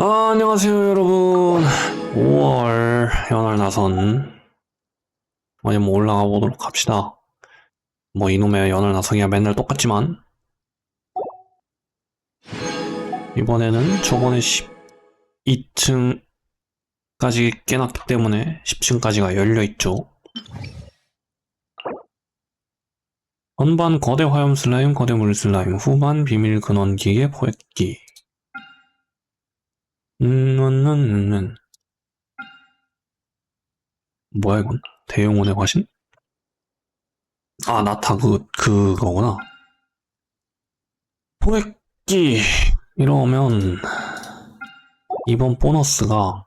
아, 안녕하세요, 여러분. 5월 연월 나선. 어디 뭐 올라가 보도록 합시다. 뭐 이놈의 연월 나선이야 맨날 똑같지만. 이번에는 저번에 12층까지 깨놨기 때문에 10층까지가 열려있죠. 전반 거대 화염 슬라임, 거대 물 슬라임, 후반 비밀 근원 기계 포획기. 음, 음, 음, 음. 뭐야, 이건? 대용원의 화신? 아, 나타, 그, 그거구나. 포획기, 이러면, 이번 보너스가,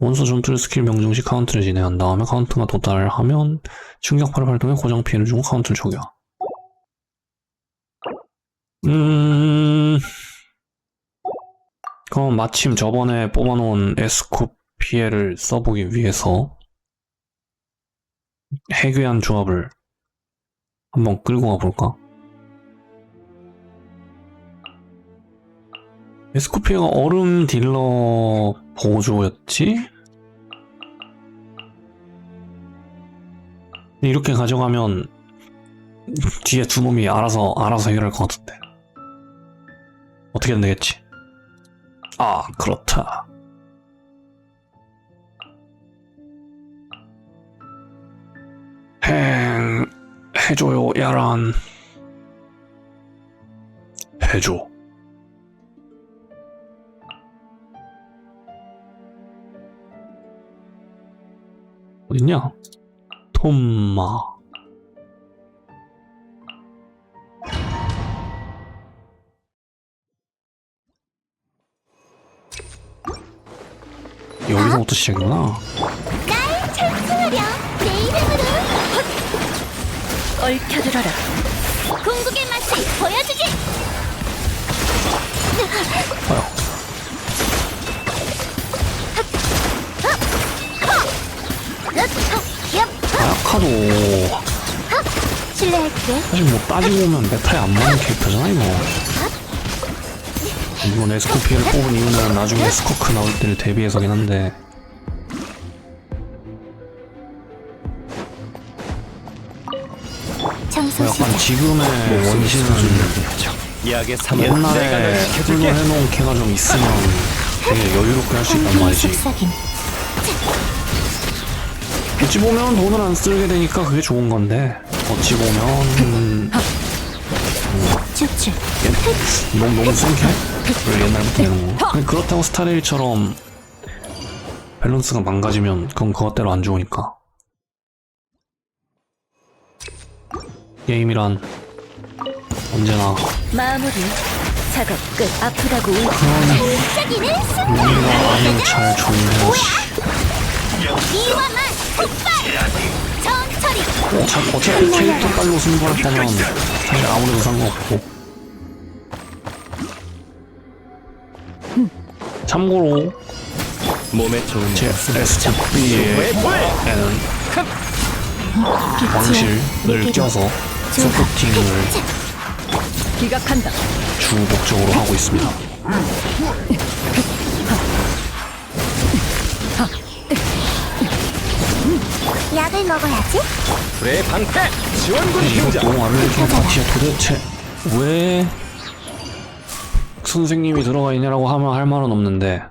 원소 전투 스킬 명중 시 카운트를 진행한 다음에 카운트가 도달하면 충격파를 발동해 고정 피해를 주고 카운트를 초기화. 음, 그럼 마침 저번에 뽑아놓은 에스코피에를 써보기 위해서 해괴한 조합을 한번 끌고 가볼까? 에스코피에가 얼음 딜러 보조였지? 이렇게 가져가면 뒤에 두 놈이 알아서 알아서 해결할 것 같은데 어떻게든 되겠지 아 그렇다. 행 해줘요 야란. 해줘. 어딨냐? 톰마 여기서부터 시작이구나. 날 찬송하렴 내 이름으로 얽혀들어라. 궁극의 맛을 보여주지. 아유 아야카도. 실례할게. 사실 뭐 따지고 보면 메타에 안 맞는 캐릭터잖아 이거. 이번 에스코피를 뽑은 이유는 나중에 스코크 나올 때를 대비해서긴 한데 지금의 원신은 약의 널 옛날에 지켜줄게. 훌륭해놓은 캐가 좀 있으면 되게 여유롭게 할 수 있단 말이지. 어찌 보면 돈을 안 쓰게 되니까 그게 좋은 건데 어찌 보면 추출. 너무 너무? 왜 옛날부터 이런 거 근데 그렇다고 스타레일처럼 밸런스가 망가지면 그건 그것대로 안 좋으니까 게임이란 언제나 마무리. 작업 끝. 아프다고. 울 그런 반짝이는 순간 우리가 아는 잘 존재하지 이와만 폭발! 정처리 어차- 어차피 캐릭터 빨로 승부할 거면 사실 아무래도 상관없고. 참고로 몸에 좋은 제 SFB에는 왜 뭐해? 왕실을 껴서 서포팅을 기각한다. 주 목적으로 하고 있습니다. 약을 먹어야지. 불의 방패! 지원군 등장 이것도 알레르기 파티에 도대체 왜 선생님이 들어가 있냐라고 하면 할 말은 없는데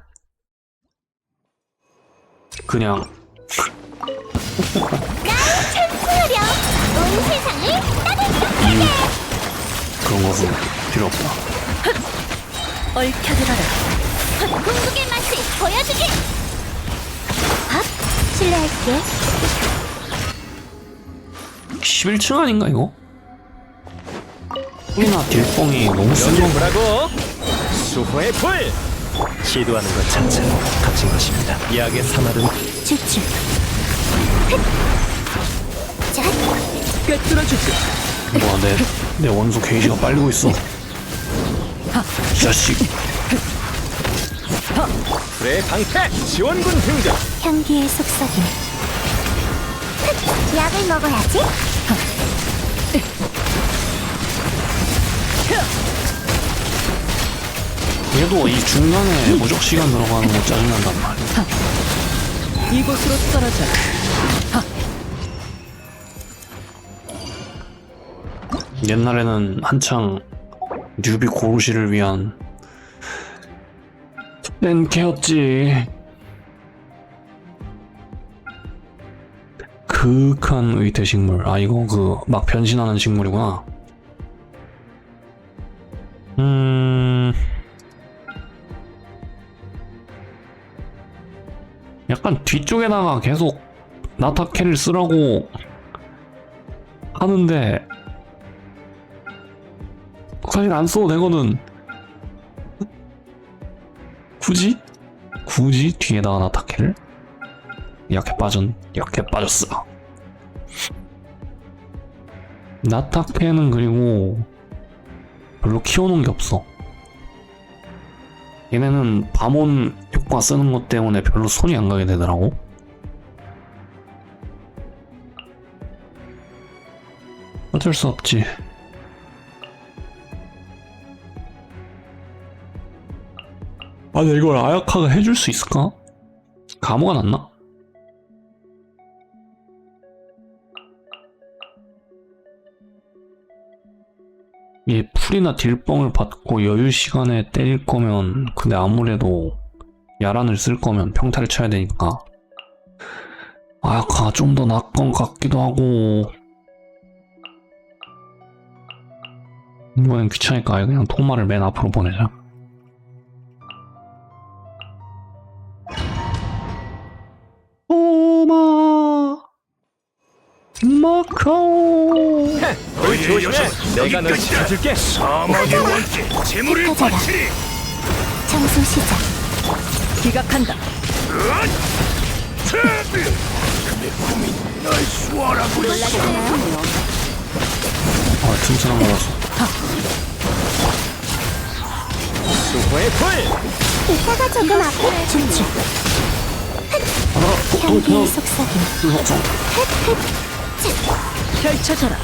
그냥 이유 그런 것은 필요 없다. 얽혀들어라. 궁극의 맛을 보여주지 밥 실례할게. 11층 아닌가 이거? 나 딜뽕이 너무 센 건가? 보라고 수호의 불! 시도하는 것 자체는 갇힌 것입니다. 약의 사마른 추출 자 꿰뚫어주지 뭐야 내, 내 원소 게이지가 빨리고 있어. 이 자식. 불의 방패 지원군 등장. 향기의 속삭임. 약을 먹어야지. 얘도 이 중간에 무적 시간 들어가는 거 짜증난단 말이야. 이곳으로 떨어져. 옛날에는 한창 뉴비 고르시를 위한 땡캐였지. 그윽한 의태 식물. 아, 이거 그 막 변신하는 식물이구나. 음. 약간 뒤쪽에다가 계속 나타캐를 쓰라고 하는데 사실 안 써도 되거든. 굳이? 굳이 뒤에다가 나타캐를? 약해 빠진, 약해 빠졌어. 나타캐는 그리고 별로 키워놓은 게 없어. 얘네는 밤온 효과 쓰는 것 때문에 별로 손이 안 가게 되더라고. 어쩔 수 없지. 아, 근데 이걸 아야카가 해줄 수 있을까? 감호가 났나? 얘 풀이나 딜뻥을 받고 여유 시간에 때릴 거면 근데 아무래도 야란을 쓸 거면 평타를 쳐야 되니까 아야카 좀 더 낫건 같기도 하고 이번엔 귀찮으니까 그냥 토마를 맨 앞으로 보내자 마카오 널 조심해. 내가 널 지켜줄게. 사막의 원태 재물을. 바치리 청소 시작. 기각한다. 내 꿈이 날 수월하고 놀라셨나요? 아거 봤어 수호의 불. 이따가 조금 앞에 진출. 향기의 더 속삭임. 더 펼쳐져라.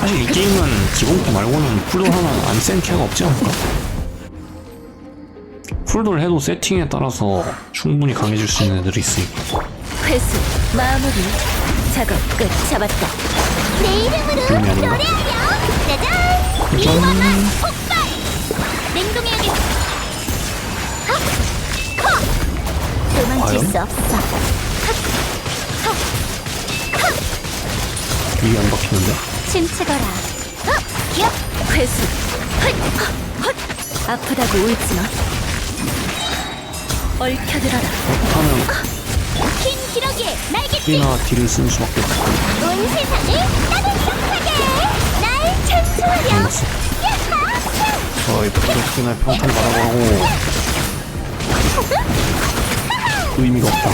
사실 이 게임은 기본기 말고는 풀돌 하나 안 센 캐가 없지 않을까? 풀돌 해도 세팅에 따라서 충분히 강해질 수 있는 애들이 있으니까 회수. 마무리. 작업 끝. 잡았다. 내 이름으로? 노래하렴. 짜잔. 미화만 폭발. 냉동해야겠어. 헉! 헉! 도망칠 과연? 수 없어. 이게 안 박히는데? 어? 기업. 회수. 헛! 아프다고 울지 마. 얽혀들어라. 하면 긴 기러기에 날개짓. 풀이나 딜을 쓰는 수밖에 없고 온 세상을 따뜻하게 날 찬송하렴. 알았어 저희 풀돌 평탄 바라보고 의미가 없다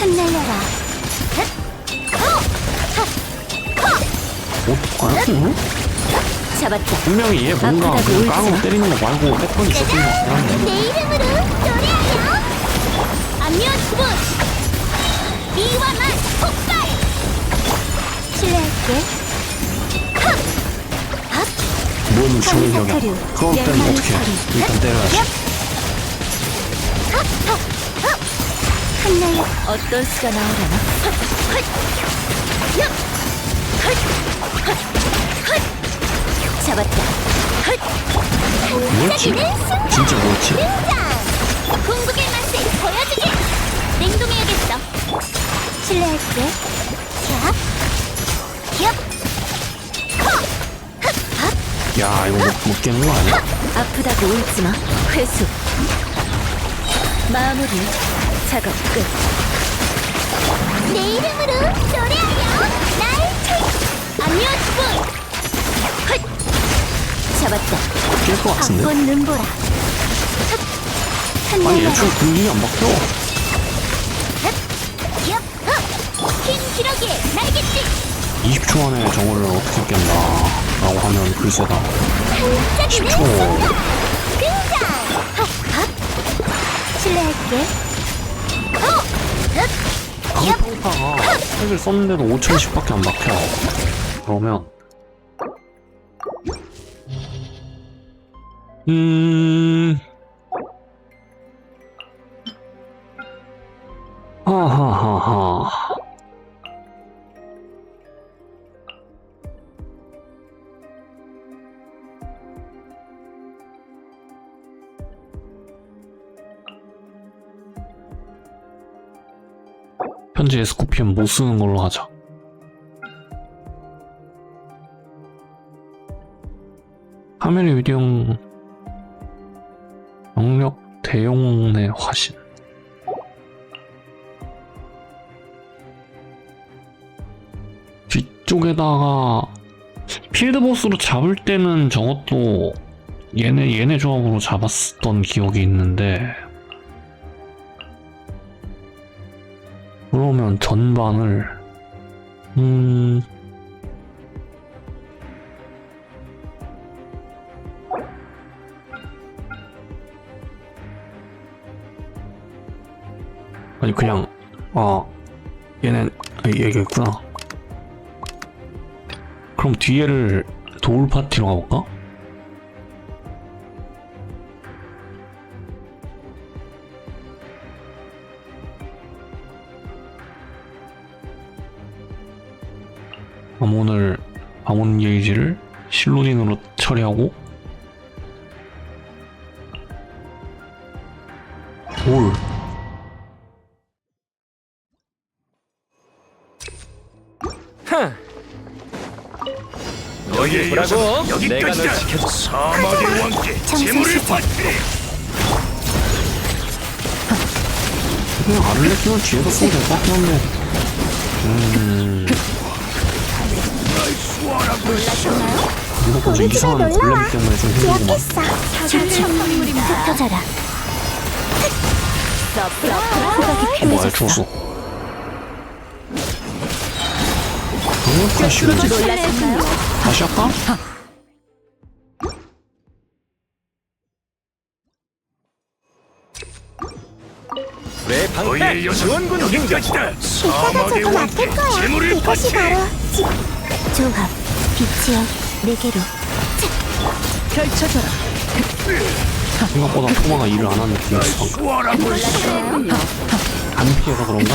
흩날려라. 어떡하냐? 응? 잡았다. 분명히 얘 뭔가 아프다고 그냥 울지 깡으로 마. 때리는 거 말고 패턴이 있었던 것 같긴 한데 내 이름으로 노래하렴. 안녕 기분. 미화만 폭발. 실례할게. 뭔 좋은 격이야 사타류. 때는 옛날 어떻게. 일단 때려야지 흩날려. 어떤 수가 나오려나? 잡았다. 뭐였지? 진짜 뭐였지? 등장! 궁극의 맛을 보여주게! 냉동해야겠어. 실례할게. 자, 기업, 야 이거 못, 못 깨는 거 아니야? 아프다고 울지 마. 회수. 마무리. 작업 끝. 내 이름으로 노래하렴. 날 찰. 안녕 분. 잡았다. 깰것 같은데? 바쁜 눈보라. 아니. 애초에 공격이 안 흑! 흰 기러기에 날개짓! 20초 안에 저거를 어떻게 깬다 라고 하면 글쎄다 반짝이는 10초. 순간! 등장! 헉, 헉! 실례할게. 어! 흑! 기업, 평타가 핵을 썼는데도 5010밖에 안 박혀 그러면 음. 하하하하. 현재 에스코피언 못 쓰는 걸로 하자. 카메라 위령 영력 대용의 화신. 뒤쪽에다가 필드 보스로 잡을 때는 저것도 얘네 얘네 조합으로 잡았었던 기억이 있는데 그러면 전반을 음 아니 그냥 아 얘는 아, 얘기했구나 그럼 뒤에를 도울 파티로 가볼까? 아몬을 아몬 게이지를 실로딘으로 처리하고 너의 보라고. 녀석 내가 널 여기까지다. 지켜줄 사막의 왕께 재물을 받게. 그냥 아를레키는 뒤에서 쓰면 될것 같긴 한데 음날 이거 좀 이상한 골렘 때문에 좀 힘들구만 선물입니다. 흩어져라. 뭐야 호각이 켜졌 다시 할까? 내 방패 지원군 등장 여기까지다. 사막의 왕께 재물을 받게. 조합 빛이여 내게로 펼쳐져라. 생각보다 토마가 일을 안 하는 느낌이 날 있어 안 피해서 그런가?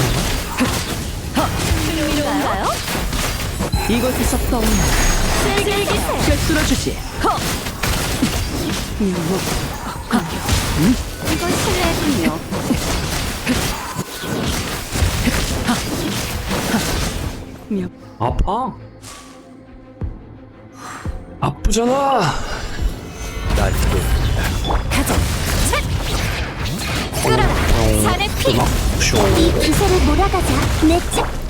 흥미로운가요? 이곳에서 떠오르 즐기세요. 꿰뚫어주지. 허! 이건 실례군요. 몇 아파? 아프잖아 날 또. 가자. 끌어라. 산의 피. 음악 쇼 이 기세를 몰아가자. 내 차.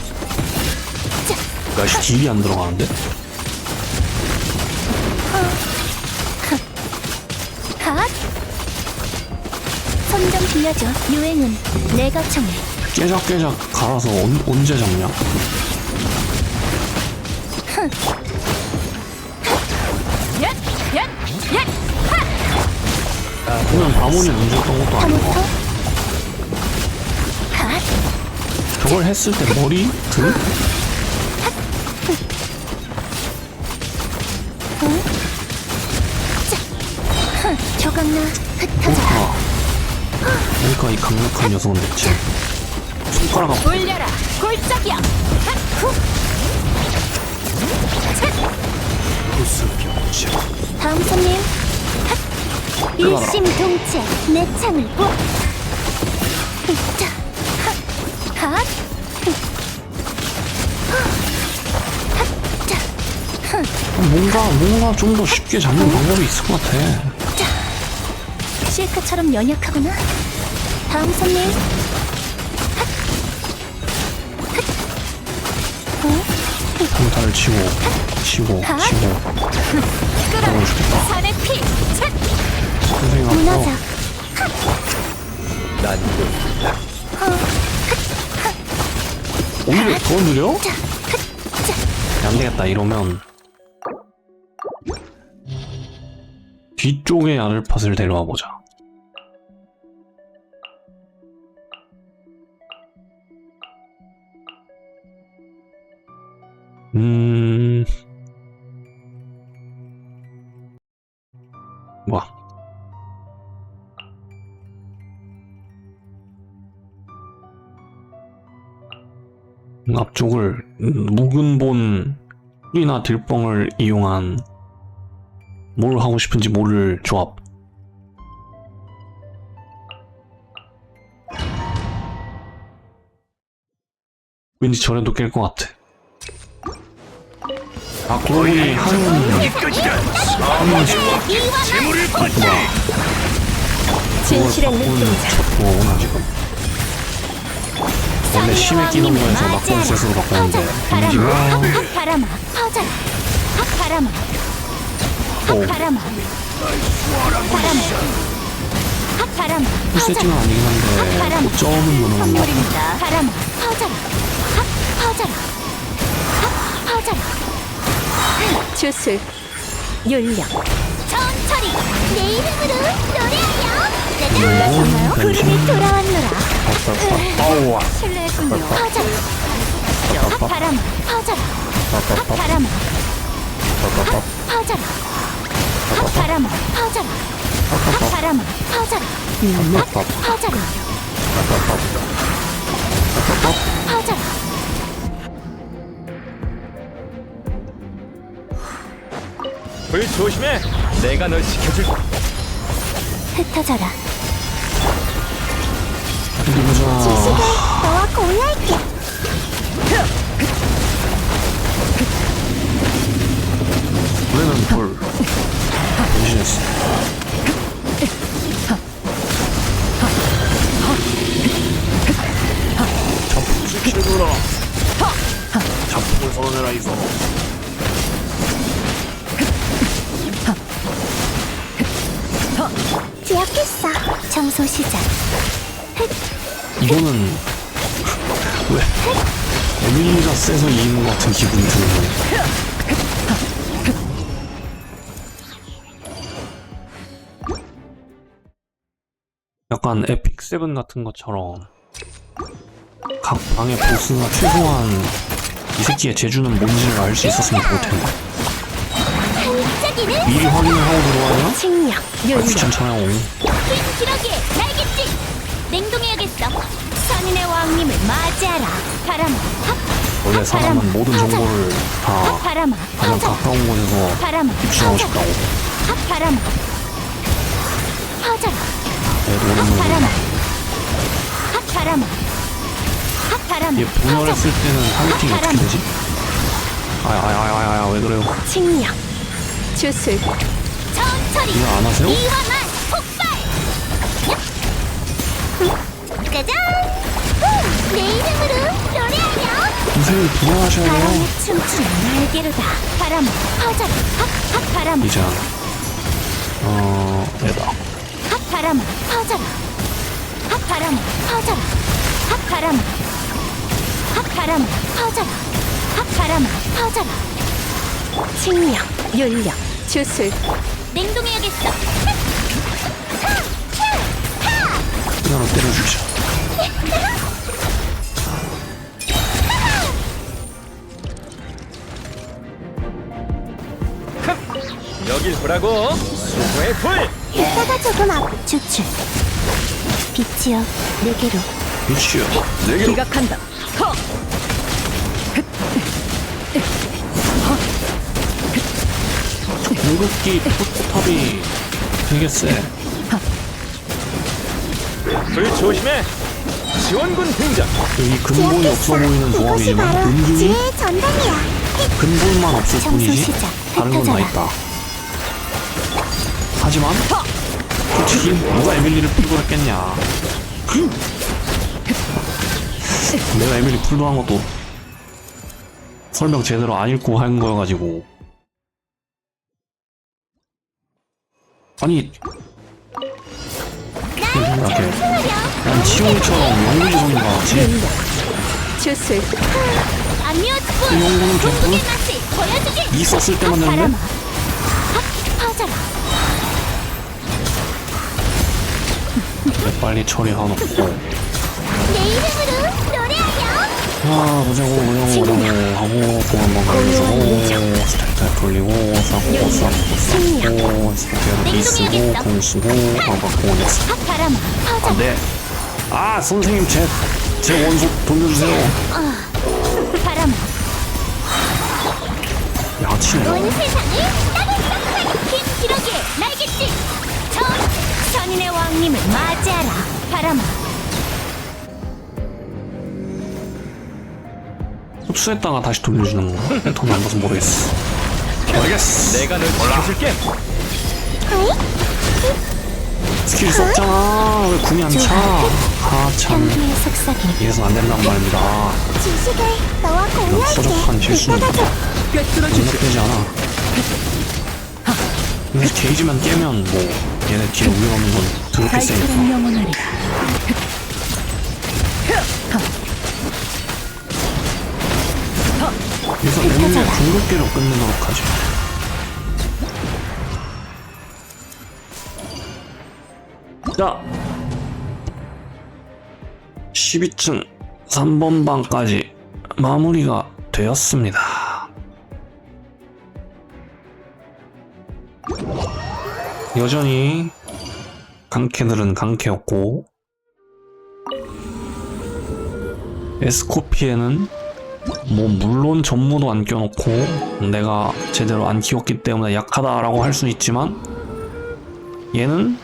야, 씨, 딜이 안 들어가는데? 갓. 손좀 빌려줘. 유행은 내가 청해. 깨작깨작 갈아서 언, 언제 잡냐? 얏! 얏! 얏! 그냥 바몬이 문제였던 것도 아니고. 저걸 했을 때 머리? 등? 흩어져라. 그러니까 그러니까 이 강력한 녀석은 대체 손가락 아파 올려라. 골짜기야. 핫! 후. 다음 손님. 핫! 일심동체 내 창을 보. 핫, 뭔가 뭔가 좀 더 쉽게 잡는 방법이 있을 것 같아 실크처럼 연약하구나. 다음 손님. 한타를 치고 치고 가? 치고 끌어라. 너무 좋겠다 산의 피. 차. 선생님하고 난 또. 오히려 더 느려? 안 되겠다 이러면 뒤쪽에 아늘팟을 데려와 보자. 음... 뭐야? 앞쪽을 묵은 본이나 들뻥을 이용한 뭘 하고 싶은지 모를 조합. 왠지 저래도 깰 것 같아. 아, 그러고 보니. 사막의 왕께 재물을 바치리. 진실의 바꾼 눈동자 첫 거구나 지금. 원래 심해 끼던 거에서 막공 셋으로 바꿨는데 데미지가 바람아 퍼져라 바람아 오, 바람아. 바람아. 바람아 풀세팅은 아니긴 한데 고점은 넣는 것 같아. 선물입니다. 바람아. 퍼져라. 퍼져라. 퍼져라. 주술. 윤력 천천히 내 이름으로 노래하여. 놀라셨나요? 구름이 돌아왔노라. 아우와. 실례했군요 퍼져라. 바람아 퍼져라. 바람아. 퍼져라 바람아 퍼져라 바람아 퍼져라 퍼져라 퍼져라 불 조심해. 내가 널 지켜줄. 흩어져라 어디 보자. 너와 공유할게 우리는 불. 자폭 지켜줘라. 자폭을 썰어내라 이소. 기억했어 청소 시작 이거는 왜 에밀리가 세서 이기는 것 같은 기분이 드는 거야. 약간 에픽 세븐 같은 것처럼 각 방의 보스가 최소한 이 새끼의 재주는 뭔지를 알 수 있었으면 좋을 텐데. 미리 확인을 하고 들어와야 칭력 아, 귀찮잖아요. 흰 기러기의 날갯짓 냉동해야겠어. 선인의 왕님을 맞이하라. 바람아 원래 사람은 모든 정보를 다 바람아 가장 가까운 곳에서 바람아 입수하고 싶다고. 바람아. 퍼져라 바람아. 바람아. 바람아. 얘 분열했을 때는 타겟팅이 어떻게 되지? 아야야야야야 왜 그래요? 칭력 주술. 천천히. 이거 안 하세요? 이화만 폭발. 짜잔. 후, 내 이름으로 노래하여 선생님 분열하셔야 돼요. 바람이 춤추는 날개로다. 바람아 퍼져라 핫 바람아. 이제 어 얘다. 핫 바람아 퍼져라. 핫 바람아 퍼져라. 핫 바람아 핫 바람아 퍼져라. 핫 바람아 퍼져라. 칭력 윤력 주술. 냉동해야겠어. 그대로 때려주자. 여길 보라고. 수호의 불. 이따가 조금 앞 주출 빛이여 내게로 미치요. 네개 기각한다. 허! 공급기 포탑이 되게 세. 불 조심해. 지원군 등장. 여기 근본이 없어 보이는 조합이지만 은근히 전당이야 근본만 없을 청소 뿐이지 시작. 다른 건 다 흩어져라. 있다. 하지만 솔직히 누가 에밀리를 풀고 했겠냐. 내가 에밀리 풀도 한 것도 설명 제대로 안 읽고 한 거여가지고 아니 이렇게 난 주술 아미오스군 연구는 좋고 궁극의 맛을 보여주게 있었을 때만 되는데 빨리 처리하놓고 아 무자고 무자고라고 하고 공 한번 걸려주고 스탈탈 돌리고 싸고 싸고 싸고 스탈탈 B 쓰고 공 쓰고 아까 공을 했어. 안돼. 아 선생님 제 제 원소 돌려주세요. 야치네. 선인의 왕님을 맞이하라. 바람아. 흡수했다가 다시 돌려주는 건가? 패턴 안 봐서 모르겠어. 알겠어. 내가 널 지켜줄게. 스킬 썼잖아. 왜 궁이 안차? 아참. 향기의 속삭임 이래서 안 된단 말입니다. 지식을 너와 이런 허접한 실수는 꿰뚫어 주지. 용납되지 않아. 근데 게이지만 깨면 뭐 얘네 뒤에 올려놓는 건 더럽게 세니까. 달처럼 영원하리. 그래서 레벨을 궁극기로 끝내도록 하죠 자. 12층 3번 방까지 마무리가 되었습니다 여전히 강캐들은 강캐였고 에스코피에는 뭐 물론 전무도 안 껴놓고 내가 제대로 안 키웠기 때문에 약하다라고 할 수는 있지만 얘는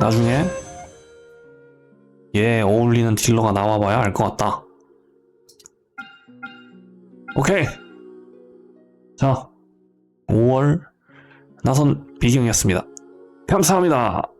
나중에 얘 어울리는 딜러가 나와봐야 알 것 같다. 오케이. 자, 5월 나선 비경이었습니다. 감사합니다.